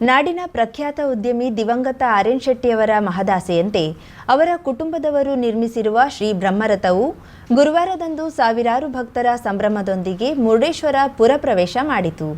ನಾಡಿನ ಪ್ರಖ್ಯಾತ ಉದ್ಯಮಿ ದಿವಂಗತ ಆರ್ಯನ್ ಶೆಟ್ಟಿಯವರ ಮಹದಾಸೆಯಂತೆ ಅವರ ಕುಟುಂಬದವರು ನಿರ್ಮಿಸಿರುವ ಶ್ರೀ ಬ್ರಹ್ಮರಥವು ಗುರುವಾರದಂದು ಸಾವಿರಾರು ಭಕ್ತರ ಸಂಭ್ರಮದೊಂದಿಗೆ ಮುರುಡೇಶ್ವರ ಪುರಪ್ರವೇಶ ಮಾಡಿತು.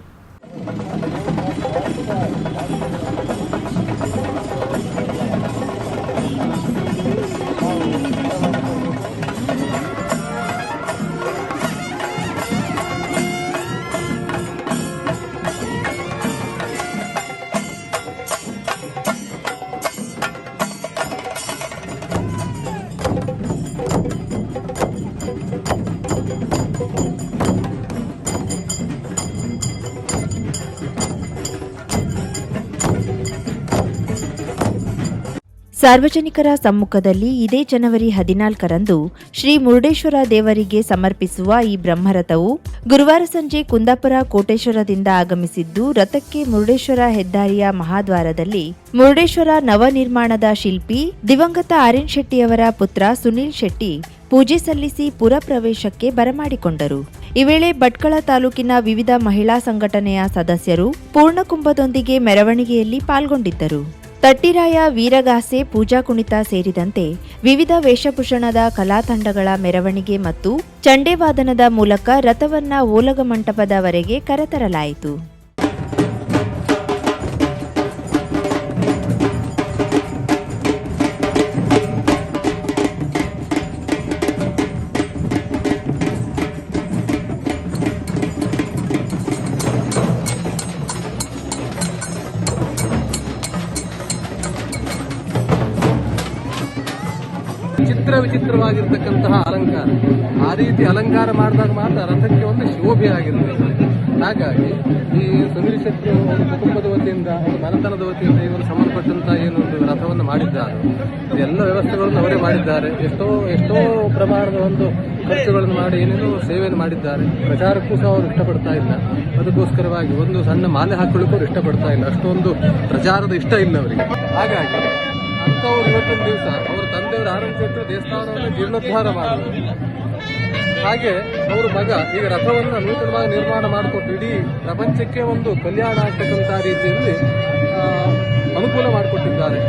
ಸಾರ್ವಜನಿಕರ ಸಮ್ಮುಖದಲ್ಲಿ ಇದೇ ಜನವರಿ ಹದಿನಾಲ್ಕರಂದು ಶ್ರೀ ಮುರುಡೇಶ್ವರ ದೇವರಿಗೆ ಸಮರ್ಪಿಸುವ ಈ ಬ್ರಹ್ಮರಥವು ಗುರುವಾರ ಸಂಜೆ ಕುಂದಾಪುರ ಕೋಟೇಶ್ವರದಿಂದ ಆಗಮಿಸಿದ್ದು, ರಥಕ್ಕೆ ಮುರುಡೇಶ್ವರ ಹೆದ್ದಾರಿಯ ಮಹಾದ್ವಾರದಲ್ಲಿ ಮುರುಡೇಶ್ವರ ನವನಿರ್ಮಾಣದ ಶಿಲ್ಪಿ ದಿವಂಗತ ಆರ್ಯನ್ ಶೆಟ್ಟಿಯವರ ಪುತ್ರ ಸುನೀಲ್ ಶೆಟ್ಟಿ ಪೂಜೆ ಸಲ್ಲಿಸಿ ಪುರ ಪ್ರವೇಶಕ್ಕೆ ಬರಮಾಡಿಕೊಂಡರು. ಈ ವೇಳೆ ಭಟ್ಕಳ ತಾಲೂಕಿನ ವಿವಿಧ ಮಹಿಳಾ ಸಂಘಟನೆಯ ಸದಸ್ಯರು ಪೂರ್ಣಕುಂಭದೊಂದಿಗೆ ಮೆರವಣಿಗೆಯಲ್ಲಿ ಪಾಲ್ಗೊಂಡಿದ್ದರು. ತಟ್ಟಿರಾಯ ವೀರಗಾಸೆ ಪೂಜಾ ಕುಣಿತ ಸೇರಿದಂತೆ ವಿವಿಧ ವೇಷಭೂಷಣದ ಕಲಾತಂಡಗಳ ಮೆರವಣಿಗೆ ಮತ್ತು ಚಂಡೇವಾದನದ ಮೂಲಕ ರಥವನ್ನ ಓಲಗ ಮಂಟಪದವರೆಗೆ ಕರೆತರಲಾಯಿತು. ಚಿತ್ರ ವಿಚಿತ್ರವಾಗಿರ್ತಕ್ಕಂತಹ ಅಲಂಕಾರ. ಆ ರೀತಿ ಅಲಂಕಾರ ಮಾಡಿದಾಗ ಮಾತ್ರ ರಥಕ್ಕೆ ಒಂದು ಶೋಭೆ ಆಗಿರುತ್ತೆ. ಹಾಗಾಗಿ ಈ ಸುನೀಲ್ ಶೆಟ್ಟಿ ಅವರು ಕುಟುಂಬದ ವತಿಯಿಂದ, ಒಂದು ಮನೆತನದ ವತಿಯಿಂದ ಇವರು ಸಂಬಂಧಪಟ್ಟಂತಹ ಏನು ಒಂದು ರಥವನ್ನು ಮಾಡಿದ್ದಾರೆ. ಎಲ್ಲ ವ್ಯವಸ್ಥೆಗಳನ್ನು ಅವರೇ ಮಾಡಿದ್ದಾರೆ. ಎಷ್ಟೋ ಎಷ್ಟೋ ಪ್ರಮಾಣದ ಒಂದು ಖರ್ಚುಗಳನ್ನು ಮಾಡಿ ಏನೇನೋ ಸೇವೆಯನ್ನು ಮಾಡಿದ್ದಾರೆ. ಪ್ರಚಾರಕ್ಕೂ ಸಹ ಅವರು ಇಷ್ಟಪಡ್ತಾ ಇಲ್ಲ. ಅದಕ್ಕೋಸ್ಕರವಾಗಿ ಒಂದು ಸಣ್ಣ ಮಾಲೆ ಹಾಕೊಳ್ಳಿಕ್ಕೂ ಅವರು ಇಷ್ಟಪಡ್ತಾ ಇಲ್ಲ. ಅಷ್ಟೊಂದು ಪ್ರಚಾರದ ಇಷ್ಟ ಇಲ್ಲ ಅವರಿಗೆ. ಹಾಗಾಗಿ ಅಂಥವ್ರು ಇವತ್ತೊಂದು ದಿವಸ ತಂದೆಯವರು ಆರಂಭಿಸಿಟ್ಟು ದೇವಸ್ಥಾನವನ್ನು ಜೀರ್ಣೋದ್ಧಾರ ಮಾಡಿದರು. ಹಾಗೆ ಅವರು ಮಗ ಈಗ ರಥವನ್ನು ನೂತನವಾಗಿ ನಿರ್ಮಾಣ ಮಾಡಿಕೊಟ್ಟು ಇಡೀ ಪ್ರಪಂಚಕ್ಕೆ ಒಂದು ಕಲ್ಯಾಣ ಆಗ್ತಕ್ಕಂಥ ರೀತಿಯಲ್ಲಿ ಅನುಕೂಲ ಮಾಡಿಕೊಟ್ಟಿದ್ದಾರೆ.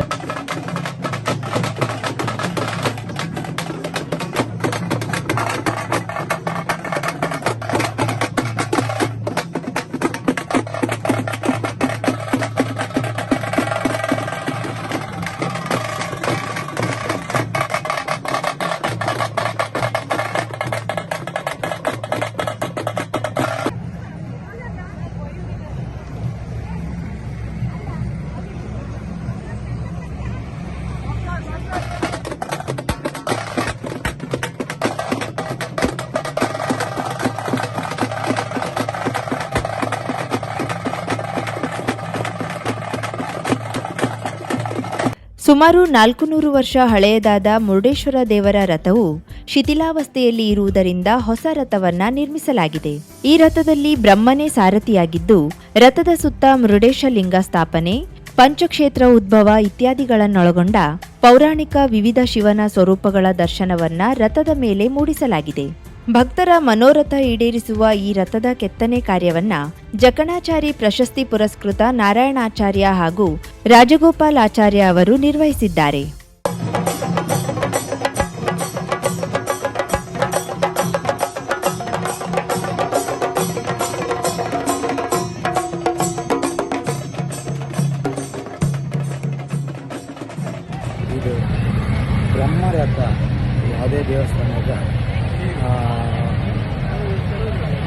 ಸುಮಾರು ನಾಲ್ಕು ನೂರು ವರ್ಷ ಹಳೆಯದಾದ ಮುರುಡೇಶ್ವರ ದೇವರ ರಥವು ಶಿಥಿಲಾವಸ್ಥೆಯಲ್ಲಿ ಇರುವುದರಿಂದ ಹೊಸ ರಥವನ್ನ ನಿರ್ಮಿಸಲಾಗಿದೆ. ಈ ರಥದಲ್ಲಿ ಬ್ರಹ್ಮನೇ ಸಾರಥಿಯಾಗಿದ್ದು, ರಥದ ಸುತ್ತ ಮೃಡೇಶ ಲಿಂಗ ಸ್ಥಾಪನೆ, ಪಂಚಕ್ಷೇತ್ರ ಉದ್ಭವ ಇತ್ಯಾದಿಗಳನ್ನೊಳಗೊಂಡ ಪೌರಾಣಿಕ ವಿವಿಧ ಶಿವನ ಸ್ವರೂಪಗಳ ದರ್ಶನವನ್ನ ರಥದ ಮೇಲೆ ಮೂಡಿಸಲಾಗಿದೆ. ಭಕ್ತರ ಮನೋರಥ ಈಡೇರಿಸುವ ಈ ರಥದ ಕೆತ್ತನೆ ಕಾರ್ಯವನ್ನ ಜಕಣಾಚಾರಿ ಪ್ರಶಸ್ತಿ ಪುರಸ್ಕೃತ ನಾರಾಯಣಾಚಾರ್ಯ ಹಾಗೂ ರಾಜಗೋಪಾಲ್ ಆಚಾರ್ಯ ಅವರು ನಿರ್ವಹಿಸಿದ್ದಾರೆ.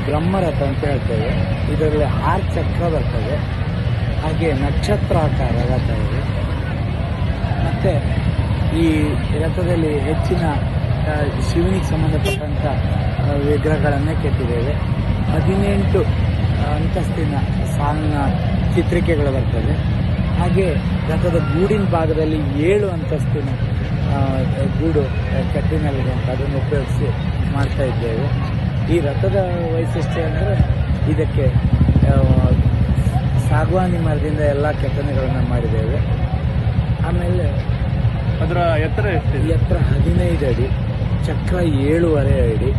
ಬ್ರಹ್ಮರಥ ಅಂತ ಹೇಳ್ತೇವೆ. ಇದರಲ್ಲಿ ಆರು ಚಕ್ರ ಬರ್ತದೆ. ಹಾಗೆ ನಕ್ಷತ್ರಾಕಾರ ರಥ ಇದೆ ಮತ್ತು ಈ ರಥದಲ್ಲಿ ಹೆಚ್ಚಿನ ಶಿವನಿಗೆ ಸಂಬಂಧಪಟ್ಟಂಥ ವಿಗ್ರಹಗಳನ್ನೇ ಕೆತ್ತಿದ್ದೇವೆ. ಹದಿನೆಂಟು ಅಂತಸ್ತಿನ ಸಾಲಿನ ಚಿತ್ರಿಕೆಗಳು ಬರ್ತದೆ. ಹಾಗೆ ರಥದ ಗೂಡಿನ ಭಾಗದಲ್ಲಿ ಏಳು ಅಂತಸ್ತಿನ ಗೂಡು ಕೆತ್ತಿನಲ್ಲಿದೆ ಅಂತ ಅದನ್ನು ಉಪಯೋಗಿಸಿ ಮಾಡ್ತಾ ಇದ್ದೇವೆ. ಈ ರಥದ ವೈಶಿಷ್ಟ್ಯ ಅಂದರೆ ಇದಕ್ಕೆ ಸಾಗವಾನಿ ಮರದಿಂದ ಎಲ್ಲ ಕೆತ್ತನೆಗಳನ್ನು ಮಾಡಿದ್ದೇವೆ. ಆಮೇಲೆ ಅದರ ಎತ್ತರ ಈ ಎತ್ತರ ಹದಿನೈದು ಅಡಿ ಚಕ್ರ ಏಳುವರೆ ಅಡಿ.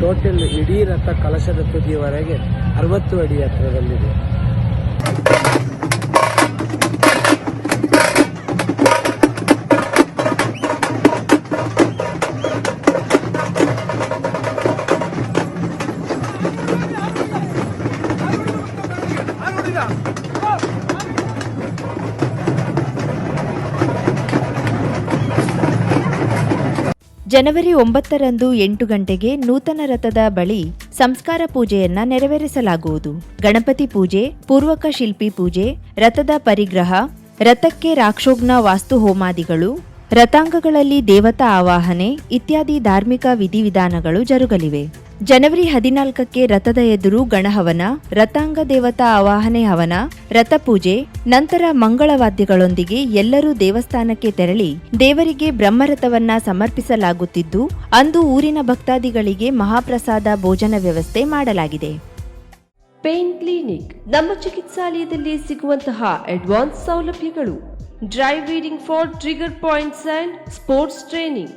ಟೋಟಲ್ ಇಡೀ ರಥ ಕಲಶದ ತುದಿಯವರೆಗೆ ಅರವತ್ತು ಅಡಿ ಎತ್ತರದಲ್ಲಿದೆ. ಜನವರಿ ಒಂಬತ್ತರಂದು ಎಂಟು ಗಂಟೆಗೆ ನೂತನ ರಥದ ಬಳಿ ಸಂಸ್ಕಾರ ಪೂಜೆಯನ್ನ ನೆರವೇರಿಸಲಾಗುವುದು. ಗಣಪತಿ ಪೂಜೆ, ಪೂರ್ವಕ ಶಿಲ್ಪಿ ಪೂಜೆ, ರಥದ ಪರಿಗ್ರಹ, ರಥಕ್ಕೆ ರಾಕ್ಷೋಗ್ನ ವಾಸ್ತು ಹೋಮಾದಿಗಳು, ರಥಾಂಗಗಳಲ್ಲಿ ದೇವತಾ ಆವಾಹನೆ ಇತ್ಯಾದಿ ಧಾರ್ಮಿಕ ವಿಧಿವಿಧಾನಗಳು ಜರುಗಲಿವೆ. ಜನವರಿ ಹದಿನಾಲ್ಕಕ್ಕೆ ರಥದ ಎದುರು ಗಣಹವನ, ರಥಾಂಗ ದೇವತಾ ಆವಾಹನೆ ಹವನ ರಥಪೂಜೆ ನಂತರ ಮಂಗಳವಾದ್ಯಗಳೊಂದಿಗೆ ಎಲ್ಲರೂ ದೇವಸ್ಥಾನಕ್ಕೆ ತೆರಳಿ ದೇವರಿಗೆ ಬ್ರಹ್ಮರಥವನ್ನ ಸಮರ್ಪಿಸಲಾಗುತ್ತಿದ್ದು, ಅಂದು ಊರಿನ ಭಕ್ತಾದಿಗಳಿಗೆ ಮಹಾಪ್ರಸಾದ ಭೋಜನ ವ್ಯವಸ್ಥೆ ಮಾಡಲಾಗಿದೆ. ಪೇನ್ ಕ್ಲಿನಿಕ್, ನಮ್ಮ ಚಿಕಿತ್ಸಾಲಯದಲ್ಲಿ ಸಿಗುವಂತಹ ಅಡ್ವಾನ್ಸ್ ಸೌಲಭ್ಯಗಳು. Dry needling for trigger points and sports training.